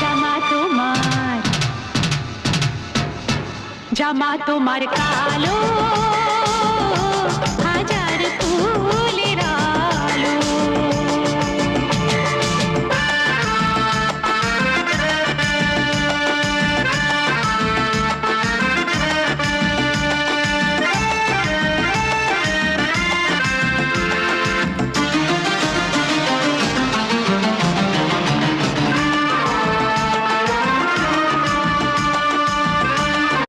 জামা তোমার জামা তোমার কালো